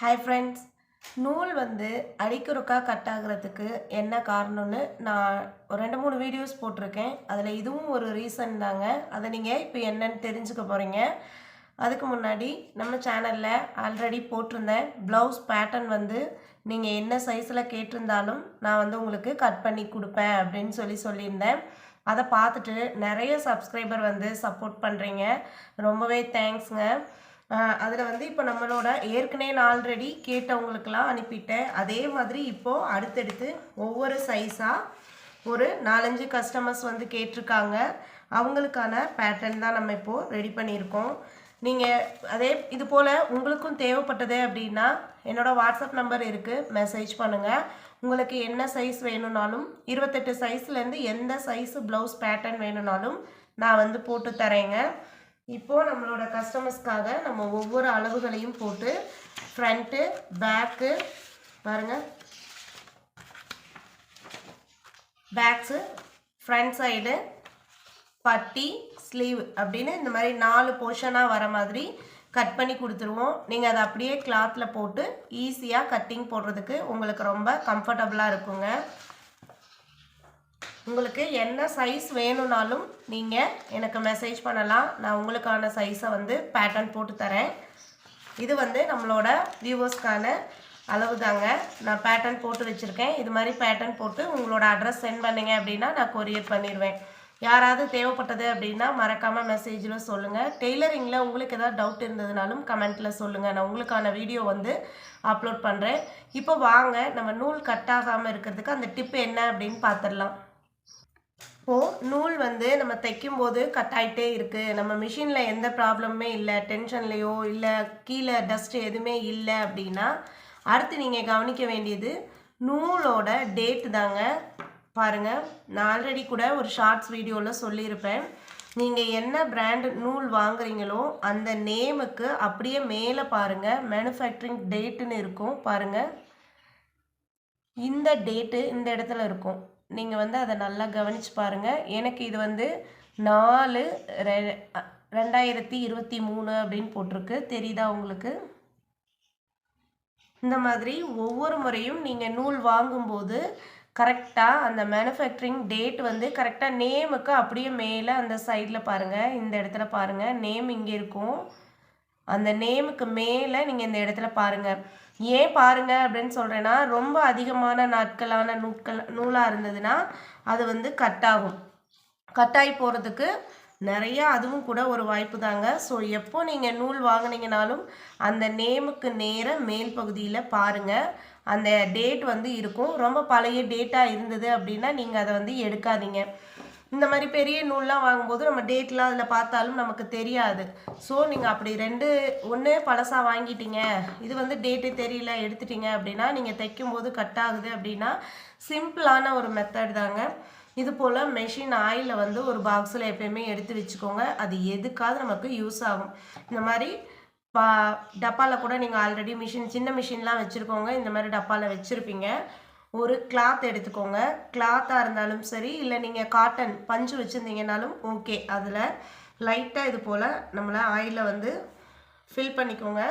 Hi friends நூல் வந்து அடிக்குறுக்கா cut ஆகுறதுக்கு என்ன காரணம்னு நான் ஒரு ரெண்டு மூணு வீடியோஸ் போட்டிருக்கேன். அதில் இதுவும் ஒரு ரீசன் தாங்க. அதை நீங்கள் இப்போ என்னன்னு தெரிஞ்சுக்க போகிறீங்க அதுக்கு முன்னாடி நம்ம சேனலில் ஆல்ரெடி போட்டிருந்தேன் ப்ளவுஸ் பேட்டர்ன் வந்து நீங்கள் என்ன சைஸில் கேட்டிருந்தாலும் நான் வந்து உங்களுக்கு கட் பண்ணி கொடுப்பேன் அப்படின்னு சொல்லி சொல்லியிருந்தேன். அதை பார்த்துட்டு நிறைய சப்ஸ்கிரைபர் வந்து சப்போர்ட் பண்ணுறீங்க ரொம்பவே தேங்க்ஸுங்க அதில் வந்து இப்போ நம்மளோட ஏற்கனவே நான் ஆல்ரெடி கேட்டவங்களுக்கெல்லாம் அனுப்பிட்டேன். அதே மாதிரி இப்போது அடுத்தடுத்து ஒவ்வொரு சைஸாக ஒரு நாலஞ்சு கஸ்டமர்ஸ் வந்து கேட்டிருக்காங்க. அவங்களுக்கான பேட்டர்ன் தான் நம்ம இப்போது ரெடி பண்ணியிருக்கோம். நீங்கள் அதே இது போல் உங்களுக்கும் தேவைப்பட்டது அப்படின்னா என்னோடய வாட்ஸ்அப் நம்பர் இருக்குது மெசேஜ் பண்ணுங்கள் உங்களுக்கு என்ன சைஸ் வேணும்னாலும் இருபத்தெட்டு சைஸ்லேருந்து எந்த சைஸு ப்ளவுஸ் பேட்டர்ன் வேணும்னாலும் நான் வந்து போட்டு தரேங்க. இப்போது நம்மளோட கஸ்டமர்ஸ்க்காக நம்ம ஒவ்வொரு அளவுகளையும் போட்டு ஃப்ரண்ட்டு பேக்கு பாருங்கள் பேக்ஸு ஃப்ரண்ட் சைடு பட்டி ஸ்லீவ் அப்படின்னு இந்த மாதிரி நாலு போர்ஷனாக வர மாதிரி கட் பண்ணி கொடுத்துருவோம். நீங்கள் அதை அப்படியே கிளாத்தில் போட்டு ஈஸியாக கட்டிங் போடுறதுக்கு உங்களுக்கு ரொம்ப கம்ஃபர்டபுளாக இருக்குங்க. உங்களுக்கு என்ன சைஸ் வேணும்னாலும் நீங்கள் எனக்கு மெசேஜ் பண்ணலாம். நான் உங்களுக்கான சைஸை வந்து பேட்டர்ன் போட்டு தரேன். இது வந்து நம்மளோட வியூவர்ஸ்க்கான அளவு தாங்க. நான் பேட்டர்ன் போட்டு வச்சுருக்கேன். இது மாதிரி பேட்டர்ன் போட்டு உங்களோட அட்ரஸ் சென்ட் பண்ணிங்க அப்படின்னா நான் கொரியர் பண்ணிடுவேன் யாராவது தேவைப்பட்டது அப்படின்னா மறக்காமல் மெசேஜில் சொல்லுங்கள் டெய்லரிங்கில் உங்களுக்கு எதாவது டவுட் இருந்ததுனாலும் கமெண்ட்டில் சொல்லுங்கள் நான் உங்களுக்கான வீடியோ வந்து அப்லோட் பண்ணுறேன் இப்போ வாங்க. நம்ம நூல் கட் ஆகாமல் இருக்கிறதுக்கு அந்த டிப் என்ன அப்படின்னு பார்த்துடலாம் இப்போது நூல் வந்து நம்ம தைக்கும்போது கட் ஆகிட்டே இருக்குது நம்ம மிஷினில் எந்த ப்ராப்ளமுமே இல்லை டென்ஷன்லேயோ இல்லை கீழே டஸ்ட் எதுவுமே இல்லை அப்படின்னா அடுத்து நீங்கள் கவனிக்க வேண்டியது நூலோட டேட்டு தாங்க. பாருங்கள் நான் ஆல்ரெடி கூட ஒரு ஷார்ட்ஸ் வீடியோவில் சொல்லியிருப்பேன். நீங்கள் என்ன பிராண்ட் நூல் வாங்குறீங்களோ அந்த நேமுக்கு அப்படியே மேலே பாருங்கள் மேனுஃபேக்சரிங் டேட்டுன்னு இருக்கும் பாருங்கள் இந்த டேட்டு இந்த இடத்துல இருக்கும். நீங்கள் வந்து அதை நல்லா கவனித்து பாருங்கள் எனக்கு இது வந்து நாலு ரெ ரெண்டாயிரத்தி இருபத்தி மூணு அப்படின்னு போட்டிருக்கு. தெரியுதா உங்களுக்கு? இந்த மாதிரி ஒவ்வொரு முறையும் நீங்கள் நூல் வாங்கும்போது கரெக்டாக அந்த மேனுஃபேக்சரிங் டேட் வந்து கரெக்டாக நேமுக்கு அப்படியே மேலே அந்த சைடில் பாருங்கள் இந்த இடத்துல பாருங்கள் நேம் இங்கே இருக்கும். அந்த நேமுக்கு மேலே நீங்கள் இந்த இடத்துல பாருங்கள் ஏன் பாருங்க அப்படின்னு சொல்கிறேன்னா ரொம்ப அதிகமான நாட்களான நூட்கள் நூலாக இருந்ததுன்னா அது வந்து கட் ஆகும் கட்டாகி போகிறதுக்கு நிறையா அதுவும் கூட ஒரு வாய்ப்பு தாங்க ஸோ எப்போ நீங்கள் நூல் வாங்கினீங்கனாலும் அந்த நேமுக்கு நேர மேல் பகுதியில் பாருங்கள் அந்த டேட் வந்து இருக்கும். ரொம்ப பழைய டேட்டாக இருந்தது அப்படின்னா நீங்கள் அதை வந்து எடுக்காதீங்க. இந்த மாதிரி பெரிய நூல்லாம் வாங்கும்போது நம்ம டேட்லாம் அதில் பார்த்தாலும் நமக்கு தெரியாது. ஸோ நீங்கள் அப்படி ரெண்டு ஒன்று பழசாக வாங்கிட்டீங்க. இது வந்து டேட்டு தெரியல எடுத்துட்டீங்க அப்படின்னா நீங்கள் தைக்கும்போது கட் ஆகுது அப்படின்னா சிம்பிளான ஒரு மெத்தட் தாங்க. இது போல் மெஷின் ஆயிலில் வந்து ஒரு பாக்ஸில் எப்பயுமே எடுத்து வச்சுக்கோங்க. அது எதுக்காவது நமக்கு யூஸ் ஆகும். இந்த மாதிரி பா டப்பாவில் கூட நீங்கள் ஆல்ரெடி மிஷின் சின்ன மிஷின்லாம் வச்சுருக்கோங்க இந்த மாதிரி டப்பாவில் வச்சுருப்பீங்க. ஒரு கிளாத் எடுத்துக்கோங்க. கிளாத்தாக இருந்தாலும் சரி இல்லை நீங்கள் காட்டன் பஞ்சு வச்சுருந்தீங்கனாலும் ஓகே அதில் லைட்டாக இது போல் நம்மளை ஆயிலில் வந்து ஃபில் பண்ணிக்கோங்க.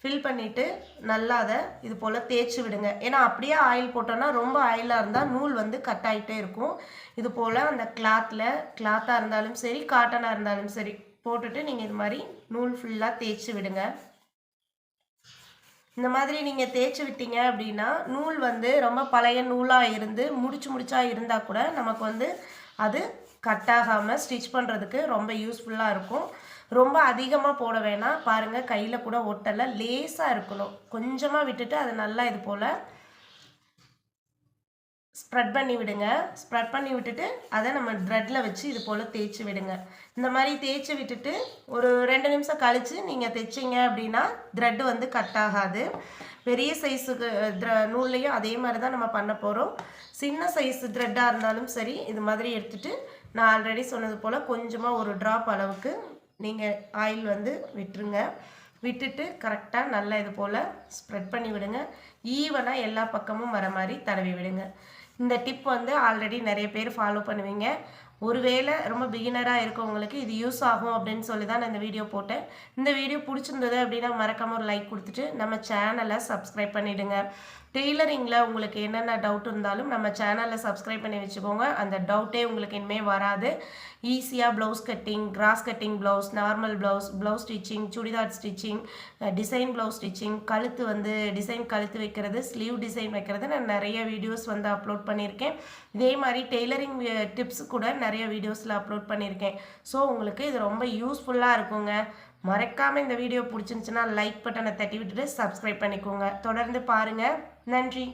ஃபில் பண்ணிவிட்டு நல்லா அதை இது போல் தேய்ச்சி விடுங்க. ஏன்னா அப்படியே ஆயில் போட்டோன்னா ரொம்ப ஆயிலாக இருந்தால் நூல் வந்து கட் ஆகிட்டே இருக்கும். இது போல் அந்த கிளாத்தில் கிளாத்தாக இருந்தாலும் சரி காட்டனாக இருந்தாலும் சரி போட்டுட்டு நீங்கள் இது மாதிரி நூல் ஃபுல்லாக தேய்ச்சி விடுங்க. இந்த மாதிரி நீங்கள் தேய்ச்சி விட்டீங்க அப்படின்னா நூல் வந்து ரொம்ப பழைய நூலாக இருந்து முடிச்சு முடிச்சா இருந்தால் கூட நமக்கு வந்து அது கட் ஆகாமல் ஸ்டிச் பண்ணுறதுக்கு ரொம்ப யூஸ்ஃபுல்லாக இருக்கும். ரொம்ப அதிகமாக போட வேணாம். பாருங்கள் கையில் கூட ஒட்டலை. லேஸாக இருக்கணும். கொஞ்சமாக விட்டுட்டு அதை நல்லா இது போல் ஸ்ப்ரெட் பண்ணி விடுங்க. ஸ்ப்ரெட் பண்ணி விட்டுட்டு அதை நம்ம த்ரெட்டில் வச்சு இது போல் தேய்ச்சி விடுங்க. இந்த மாதிரி தேய்ச்சி விட்டுட்டு ஒரு ரெண்டு நிமிஷம் கழித்து நீங்கள் தைச்சிங்க அப்படின்னா த்ரெட்டு வந்து கட் ஆகாது. பெரிய சைஸுக்கு த்ர நூல்லையும் அதே மாதிரி தான் நம்ம பண்ண போகிறோம் சின்ன சைஸ் த்ரெட்டாக இருந்தாலும் சரி இது மாதிரி எடுத்துகிட்டு நான் ஆல்ரெடி சொன்னது போல் கொஞ்சமாக ஒரு ட்ராப் அளவுக்கு நீங்கள் ஆயில் வந்து விட்டுருங்க. விட்டுட்டு கரெக்டாக நல்லா இது போல் ஸ்ப்ரெட் பண்ணி விடுங்க. ஈவனாக எல்லா பக்கமும் வர மாதிரி தடவி விடுங்க. இந்த டிப் வந்து ஆல்ரெடி நிறைய பேர் ஃபாலோ பண்ணுவீங்க. ஒருவேளை ரொம்ப பிகினராக இருக்கவங்களுக்கு இது யூஸ் ஆகும் அப்படின்னு சொல்லி தான் நான் இந்த வீடியோ போட்டேன். இந்த வீடியோ பிடிச்சிருந்தது அப்படின்னா மறக்காமல் ஒரு லைக் கொடுத்துட்டு நம்ம சேனலை சப்ஸ்கிரைப் பண்ணிவிடுங்க டெய்லரிங்கில் உங்களுக்கு என்னென்ன டவுட் இருந்தாலும் நம்ம சேனலில் சப்ஸ்கிரைப் பண்ணி வச்சுக்கோங்க. அந்த டவுட்டே உங்களுக்கு இனிமேல் வராது. ஈஸியாக blouse cutting cross cutting blouse normal blouse blouse stitching churidar stitching design blouse stitching கழுத்து வந்து டிசைன் கழுத்து வைக்கிறது ஸ்லீவ் டிசைன் வைக்கிறது. நான் நிறைய வீடியோஸ் வந்து அப்லோட் அப்லோட் பண்ணியிருக்கேன். இதே மாதிரி டெய்லரிங் டிப்ஸ் கூட நிறைய வீடியோஸில் அப்லோட் பண்ணியிருக்கேன். ஸோ உங்களுக்கு இது ரொம்ப யூஸ்ஃபுல்லாக இருக்குங்க. மறக்காமல் இந்த வீடியோ பிடிச்சிருந்துச்சுன்னா லைக் பட்டனை தட்டி விட்டுட்டு சப்ஸ்கிரைப் பண்ணிக்கோங்க. தொடர்ந்து பாருங்கள் நன்றி.